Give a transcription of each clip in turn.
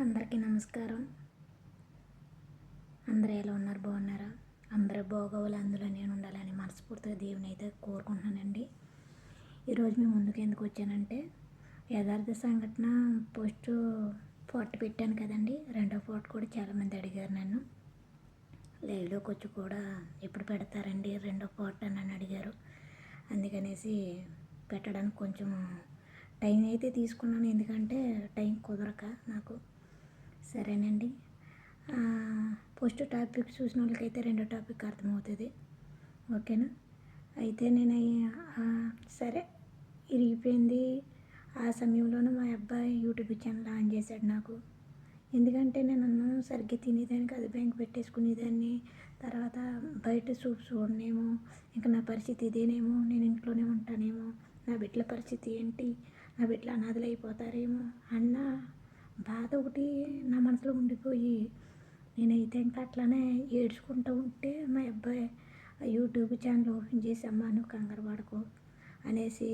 అందరికీ నమస్కారం. అందరూ ఎలా ఉన్నారు? బాగున్నారా? అందరూ బాగోవాలి అందులో నేను ఉండాలని మనస్ఫూర్తిగా దేవుని అయితే కోరుకుంటున్నానండి. ఈరోజు మేము ముందుకు ఎందుకు వచ్చానంటే యథార్థ సంఘటన పోస్ట్ ఫోటో పెట్టాను కదండి. రెండో ఫోటో కూడా చాలామంది అడిగారు నన్ను. లైవ్లోకి వచ్చి కూడా ఎప్పుడు పెడతారండి రెండో ఫోటో అని అడిగారు. అందుకనేసి పెట్టడానికి కొంచెం టైం అయితే తీసుకున్నాను. ఎందుకంటే టైం కుదరక నాకు. సరేనండి. ఫస్ట్ టాపిక్ చూసిన వాళ్ళకైతే రెండో టాపిక్ అర్థమవుతుంది. ఓకేనా? అయితే నేను సరే ఇరిగిపోయింది. ఆ సమయంలోనూ మా అబ్బాయి యూట్యూబ్ ఛానల్ ఆన్ చేశాడు నాకు. ఎందుకంటే నేను అన్నం సరిగ్గా తినేదాన్ని కాదు బ్యాంక్ పెట్టేసుకునేదాన్ని. తర్వాత బయట సూప్ చూడనేమో ఇంకా నా పరిస్థితి ఇదేనేమో నేను ఇంట్లోనే ఉంటానేమో. నా బిడ్డల పరిస్థితి ఏంటి? నా బిడ్డలు అనాథలు అయిపోతారేమో అన్న బాధ ఒకటి నా మనసులో ఉండిపోయి నేనైతే ఇంకా అట్లానే ఏడ్చుకుంటూ ఉంటే మా అబ్బాయి యూట్యూబ్ ఛానల్ ఓపెన్ చేసి అమ్మా నువ్వు కంగారు పడకు అనేసి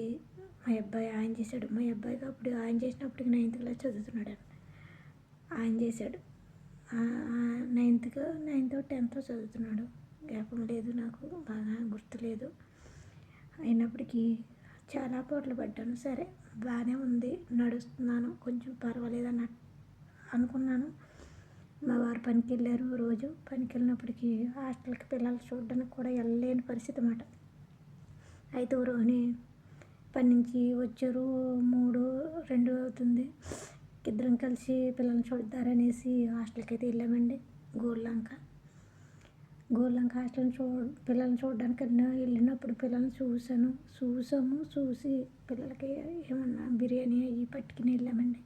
మా అబ్బాయి ఆయన చేశాడు. మా అబ్బాయికి అప్పుడు ఆయన చేసినప్పటికి నైన్త్ క్లాస్ చదువుతున్నాడు ఆయన. చేశాడు. నైన్త్గా నైన్త్ టెన్త్ చదువుతున్నాడు. జ్ఞాపకం లేదు నాకు బాగా గుర్తులేదు. అయినప్పటికీ చాలా పోట్లు పడ్డాను. సరే బాగానే ఉంది. నడుస్తున్నాను. కొంచెం పర్వాలేదు అన్న అనుకున్నాను. మా వారు పనికి వెళ్ళారు రోజు. పనికి వెళ్ళినప్పటికీ హాస్టల్కి పిల్లలు చూడడానికి కూడా వెళ్ళలేని పరిస్థితి అన్నమాట. అయితే రోహిణి పని నుంచి వచ్చారు. మూడు రెండు అవుతుంది. ఇద్దరం కలిసి పిల్లల్ని చూద్దారనేసి హాస్టల్కి అయితే వెళ్ళామండి గోళ్ళాక గోల్లంక హాస్టల్ని చూ పిల్లల్ని చూడడానికి వెళ్ళినప్పుడు పిల్లల్ని చూసాను చూసాము చూసి పిల్లలకి ఏమన్నా బిర్యానీ అవి పట్టుకుని వెళ్ళామండి.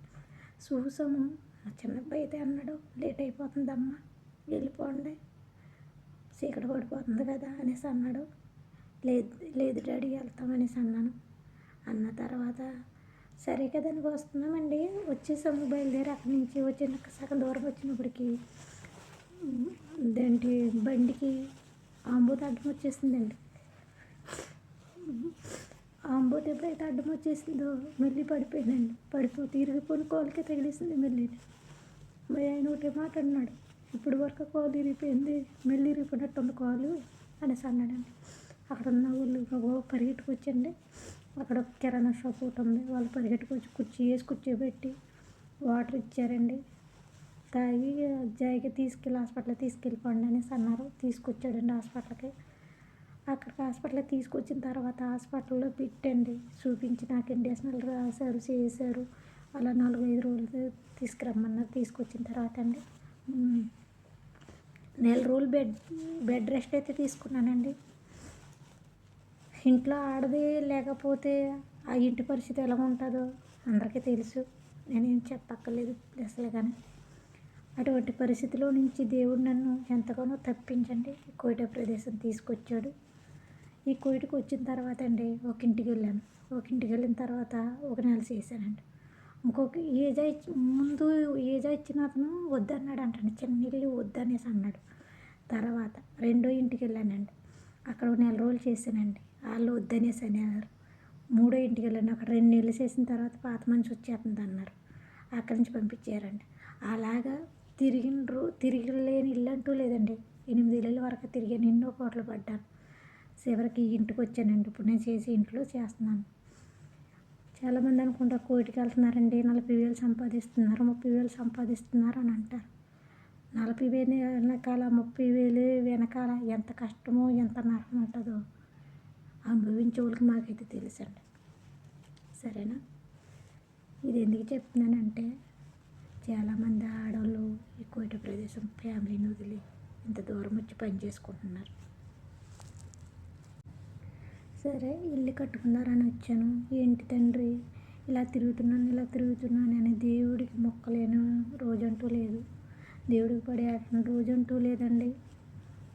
చూసాము. చిన్న అబ్బాయి అయితే అన్నాడు లేట్ అయిపోతుందమ్మా వెళ్ళిపోండి. చీకటి పడిపోతుంది కదా అనేసి అన్నాడు. లేదు లేదు డాడీ వెళ్తామనేసి అన్నాను. అన్న తర్వాత సరే కదండి వస్తున్నామండి. వచ్చేసాము బయలుదేరి అక్కడి నుంచి వచ్చిన సగం దూరం వచ్చినప్పటికి దేంటి బండికి ఆంబోత్ అడ్డం వచ్చేసిందండి. ఆంబోతి ఎప్పుడైతే అడ్డం వచ్చేసిందో మళ్ళీ పడిపోయిందండి. పడిపో తిరిగిపోయిన కోలికే తగిలేసింది మళ్ళీ. మరి ఆయన ఒకటే మాట అన్నాడు. ఇప్పుడు వరకు కాలు ఇరిగిపోయింది మళ్ళీ ఇరిగిపోయినట్టుంది కాలు అనేసి అన్నాడండి. అక్కడ ఉన్న వాళ్ళు పరిగెట్టుకొచ్చండి. అక్కడ కిరాణా షాప్ ఒకటి ఉంది. వాళ్ళు పరిగెట్టుకొచ్చి కుర్చీ వేసి కూర్చోబెట్టి వాటర్ ఇచ్చారండి. తాగి జాయిగా తీసుకెళ్ళి హాస్పిటల్కి తీసుకెళ్ళిపోండి అనేసి అన్నారు. తీసుకొచ్చాడండి హాస్పిటల్కి. అక్కడికి హాస్పిటల్కి తీసుకొచ్చిన తర్వాత హాస్పిటల్లో పెట్టండి చూపించి నాకు ఇండేషనల్ రాశారు చేశారు. అలా నాలుగు ఐదు రోజులు తీసుకురమ్మన్నారు. తీసుకొచ్చిన తర్వాత అండి. నెల రోజులు బెడ్ బెడ్ రెస్ట్ అయితే తీసుకున్నానండి. ఇంట్లో ఆడది లేకపోతే ఆ ఇంటి పరిస్థితి ఎలా ఉంటుందో అందరికీ తెలుసు. నేనేం చెప్పక్కర్లేదు అసలు కానీ. అటువంటి పరిస్థితిలో నుంచి దేవుడు నన్ను ఎంతగానో తప్పించండి. కోయిట ప్రదేశం తీసుకొచ్చాడు. ఈ కోయిటకు వచ్చిన తర్వాత అండి ఒక ఇంటికి వెళ్ళాను. ఒక ఇంటికి వెళ్ళిన తర్వాత ఒక నెల చేశానండి. ఇంకొక ఏజ్ ముందు ఏజ్ ఇచ్చిన అతను వద్దన్నాడు అంటండి. చిన్న ఇల్లు వద్దనేసి అన్నాడు. తర్వాత రెండో ఇంటికి వెళ్ళానండి. అక్కడ నెల రోజులు చేశానండి. వాళ్ళు వద్దనేసి అనేవారు. మూడో ఇంటికి వెళ్ళాను. అక్కడ రెండు నెలలు చేసిన తర్వాత పాత మనిషి వచ్చేస్తుంది అన్నారు. అక్కడి నుంచి పంపించారండి. అలాగా తిరిగిండ్రు తిరిగి తిరిగిలేని ఇల్లు అంటూ లేదండి. ఎనిమిది ఇళ్ళ వరకు తిరిగాను ఎన్నో కోట్లు పడ్డాను. చివరికి ఇంటికి వచ్చానండి. ఇప్పుడు నేను చేసి ఇంట్లో చేస్తున్నాను. చాలామంది అనుకుంటా కోటికి వెళ్తున్నారండి. నలభై వేలు సంపాదిస్తున్నారు ముప్పై వేలు సంపాదిస్తున్నారు అని అంటారు. నలభై వేలు వెనకాల ముప్పై వేలు వెనకాల ఎంత కష్టమో ఎంత నరకం ఉంటుందో అనుభవించే వాళ్ళకి మాకైతే తెలుసండి. సరేనా? ఇది ఎందుకు చెప్తున్నానంటే చాలామంది ఆడవాళ్ళు ఎక్కువ ప్రదేశం ఫ్యామిలీని వదిలి ఇంత దూరం వచ్చి పని చేసుకుంటున్నారు. సరే ఇల్లు కట్టుకున్నారని వచ్చాను. ఏంటి తండ్రి? ఇలా తిరుగుతున్నాను ఇలా తిరుగుతున్నాను అని దేవుడికి మొక్కలేను రోజంటూ లేదు. దేవుడికి పడే రోజంటూ లేదండి.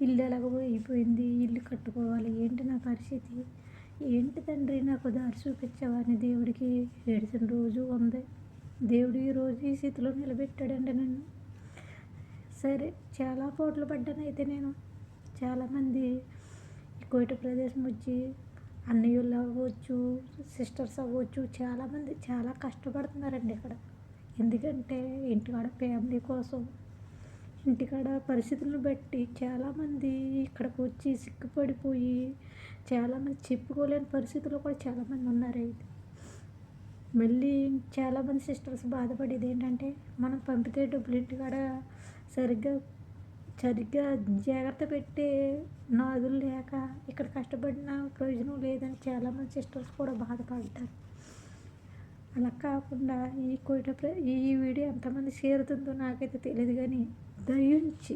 ఇల్లు ఎలాగో అయిపోయింది. ఇల్లు కట్టుకోవాలి. ఏంటి నా పరిస్థితి? ఏంటి తండ్రి నాకు దారి చూపించవని దేవుడికి ఏడిసిన రోజు ఉంది. దేవుడు ఈరోజు ఈ స్థితిలో నిలబెట్టాడండి నన్ను. సరే చాలా పోట్లు పడ్డాను అయితే నేను. చాలామంది కోయిట ప్రదేశం వచ్చి అన్నయ్యలు అవ్వచ్చు సిస్టర్స్ అవ్వచ్చు చాలామంది చాలా కష్టపడుతున్నారండి ఇక్కడ. ఎందుకంటే ఇంటికాడ ఫ్యామిలీ కోసం ఇంటికాడ పరిస్థితులను బట్టి చాలామంది ఇక్కడికి వచ్చి సిగ్గుపడిపోయి చాలామంది చెప్పుకోలేని పరిస్థితుల్లో కూడా చాలామంది ఉన్నారు అయితే. మళ్ళీ చాలామంది సిస్టర్స్ బాధపడేది ఏంటంటే మనం పంపితే డబ్బులు కూడా సరిగ్గా సరిగ్గా జాగ్రత్త పెట్టే నాదులు లేక ఇక్కడ కష్టపడిన ప్రయోజనం లేదని చాలామంది సిస్టర్స్ కూడా బాధపడతారు. అలా కాకుండా ఈ కోట ప్ర- ఈ వీడియో ఎంతమంది చేరుతుందో నాకైతే తెలియదు కానీ దయించి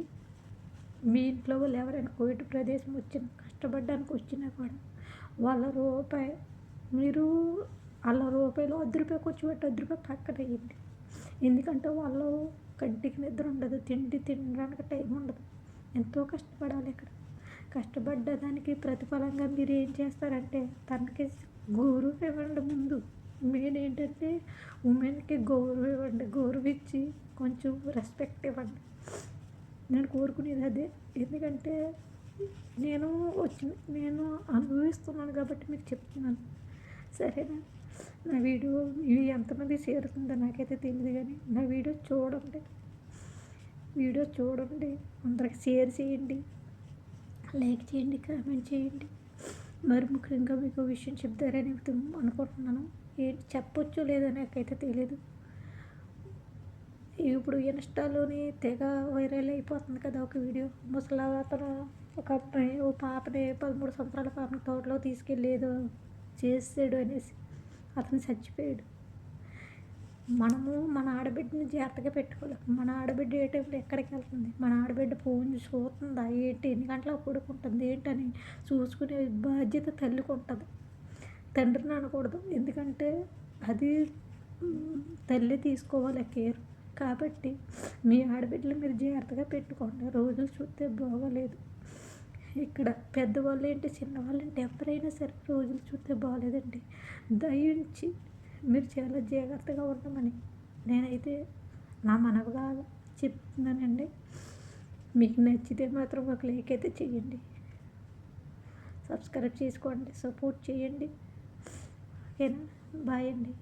మీ ఇంట్లో వాళ్ళు ఎవరైనా కోవిడ్ ప్రదేశం వచ్చిన కష్టపడడానికి వచ్చినా కూడా వాళ్ళ రూపాయి మీరు వాళ్ళ రూపాయలు వద్ద రూపాయి ఖర్చు పెట్టి వద్ద రూపాయి పక్కన వేయండి ఎందుకంటే వాళ్ళు కంటికి నిద్ర ఉండదు తిండి తినడానికి టైం ఉండదు. ఎంతో కష్టపడాలి ఇక్కడ కష్టపడ్డ దానికి ప్రతిఫలంగా మీరు ఏం చేస్తారంటే తనకి గౌరవం ఇవ్వండి ముందు. మెయిన్ ఏంటంటే ఉమెన్కి గౌరవం ఇవ్వండి గౌరవం ఇచ్చి కొంచెం రెస్పెక్ట్ ఇవ్వండి. నేను కోరుకునేది అదే. ఎందుకంటే నేను వచ్చి నేను అనుభవిస్తున్నాను కాబట్టి మీకు చెప్తున్నాను. సరేనా? నా వీడియో ఇది ఎంతమంది చేరుతుందో నాకైతే తెలియదు కానీ నా వీడియో చూడండి. వీడియో చూడండి. అందరికి షేర్ చేయండి. లైక్ చేయండి కామెంట్ చేయండి. మరి ముఖ్యంగా మీకు విషయం చెప్తారని అనుకుంటున్నాను. ఏంటి చెప్పొచ్చు లేదో నాకైతే తెలియదు ఇప్పుడు ఇన్స్టాలోని తెగ వైరల్ అయిపోతుంది కదా ఒక వీడియో. ముసలి అతను ఒక అబ్బాయి ఓ పాపని పదమూడు సంవత్సరాల పాపని తోటలో తీసుకెళ్ళేదో చేసాడు అనేసి. అతను చచ్చిపోయాడు. మనము మన ఆడబిడ్డని జాగ్రత్తగా పెట్టుకోవాలి. మన ఆడబిడ్డ ఏ టైంలో ఎక్కడికి వెళ్తుంది? మన ఆడబిడ్డ ఫోన్ చూస్తుందా? ఏంటి? ఎన్ని గంటలకు పడుకుంటుంది? ఏంటని చూసుకునే బాధ్యత తల్లికి ఉంటుంది. తండ్రిని అనకూడదు. ఎందుకంటే అది తల్లి తీసుకోవాలి కేర్. కాబట్టి మీ ఆడబిడ్డలు మీరు జాగ్రత్తగా పెట్టుకోండి. రోజులు చూస్తే బాగోలేదు. ఇక్కడ పెద్దవాళ్ళు ఏంటి చిన్నవాళ్ళు ఏంటి ఎవరైనా సరే రోజులు చూస్తే బాగాలేదండి దయించి మీరు చాలా జాగ్రత్తగా ఉండమని నేనైతే నా మనవగా చెప్తున్నానండి. మీకు నచ్చితే మాత్రం ఒక లైక్ అయితే చేయండి. సబ్స్క్రైబ్ చేసుకోండి సపోర్ట్ చేయండి. ఓకేనా? బాయ్ అండి.